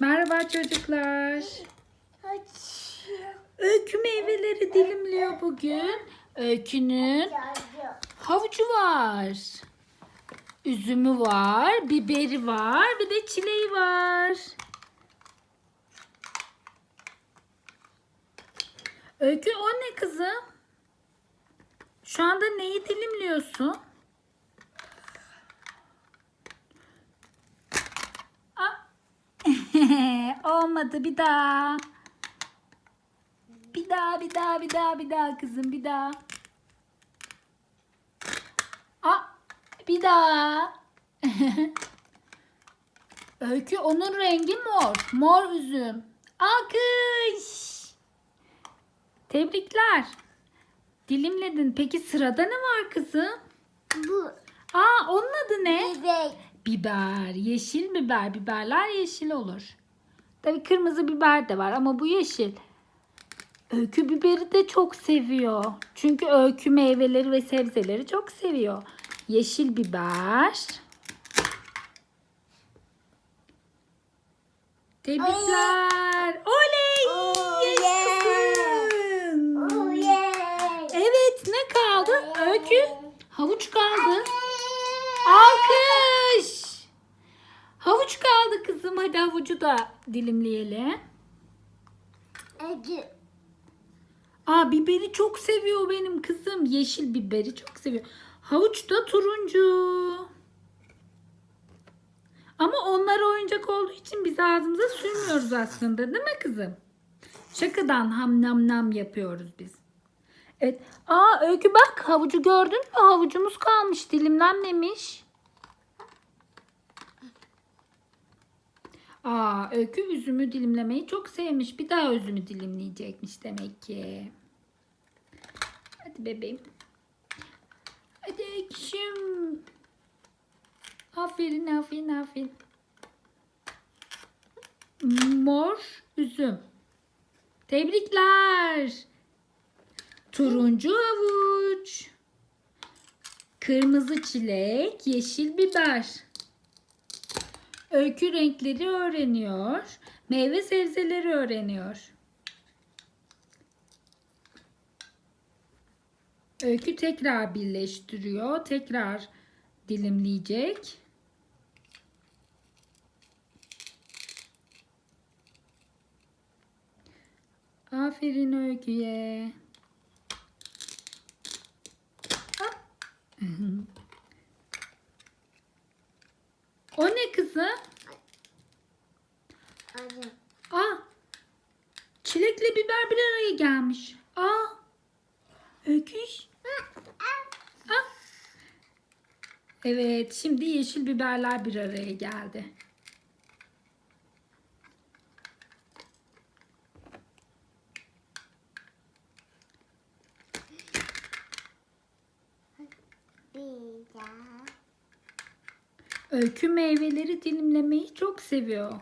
Merhaba çocuklar. Öykü meyveleri dilimliyor bugün. Öykünün havucu var. Üzümü var, biberi var, bir de çileği var. Öykü o ne kızım? Şu anda neyi dilimliyorsun? Olmadı bir daha. Bir daha bir daha bir daha bir daha kızım bir daha. Aa, bir daha. Öykü onun rengi mor. Mor üzüm. Alkış. Tebrikler. Dilimledin. Peki sırada ne var kızım? Bu Aa onun adı ne? bebek. Biber. Yeşil biber. Biberler yeşil olur. Tabii kırmızı biber de var ama bu yeşil. Öykü biberi de çok seviyor. Çünkü öykü meyveleri ve sebzeleri çok seviyor. Yeşil biber. Tebrikler. Oley! Yaşasın. Oh. Evet ne kaldı? Öykü. Havuç kaldı. Alkış. Havuç kaldı kızım. Hadi havucu da dilimleyelim. Acı. Aa biberi çok seviyor benim kızım. Yeşil biberi çok seviyor. Havuç da turuncu. Ama onlar oyuncak olduğu için biz ağzımıza sürmüyoruz aslında değil mi kızım? Şakadan ham nam nam yapıyoruz biz. Evet. Aa Öykü bak havucu gördün mü? Havucumuz kalmış dilimlenmemiş. Aa Öykü üzümü dilimlemeyi çok sevmiş. Bir daha üzümü dilimleyecekmiş demek ki. Hadi bebeğim. Hadi Öyküşüm. Aferin aferin aferin. Mor üzüm. Tebrikler. Turuncu havuç. Kırmızı çilek, yeşil biber. Öykü renkleri öğreniyor. Meyve sebzeleri öğreniyor. Öykü tekrar birleştiriyor. Tekrar dilimleyecek. Aferin Öykü'ye. Hop. O ne kızım? Acı. Aa, çilekle biber bir araya gelmiş. Aa, öküş. Aa. Evet, şimdi yeşil biberler bir araya geldi. Bir daha. Öykü meyveleri dilimlemeyi çok seviyor.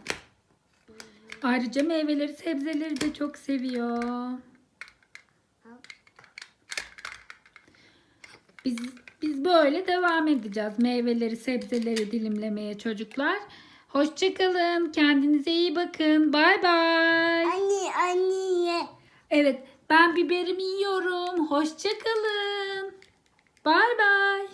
Ayrıca meyveleri, sebzeleri de çok seviyor. Biz biz böyle devam edeceğiz. Meyveleri, sebzeleri dilimlemeye çocuklar. Hoşçakalın. Kendinize iyi bakın. Bay bay. Anne anne. Evet, ben biberimi yiyorum. Hoşçakalın. Bay bay.